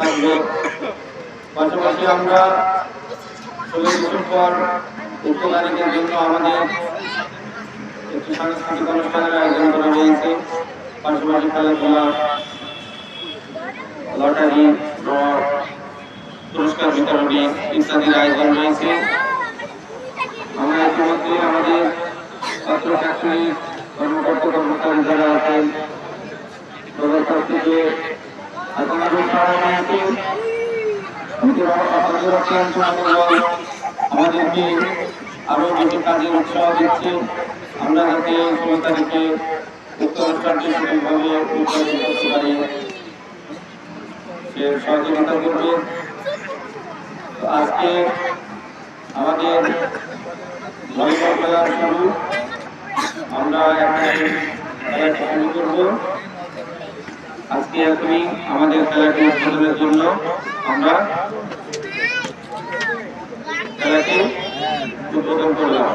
থাকবে পাশাপাশি আমরা ষোলোই ডিসেম্বর উক্ত তারিখের জন্য আমাদের একটি সাংস্কৃতিক অনুষ্ঠানের আয়োজন করা হয়েছে। পাশাপাশি খেলাধুলা, লটারি ড্র পুরস্কার বিতরণী ইত্যাদির আয়োজন রয়েছে। আমরা ইতিমধ্যে আমাদের ছাত্র চাকরি কর্মকর্তা, কর্মচারী যারা আছেন তাদের কাছ থেকে আমাদেরকে আরও বেশি কাজে উৎসাহ দিচ্ছে। আমরা যাতে সহযোগিতা করবে। আজকে আমাদের ভলিবল খেলার শুরু। আমরা এখানে করব। আজকে এখনই আমাদের খেলাটি উদ্বোধনের জন্য আমরা খেলাটি উদ্বোধন করলাম।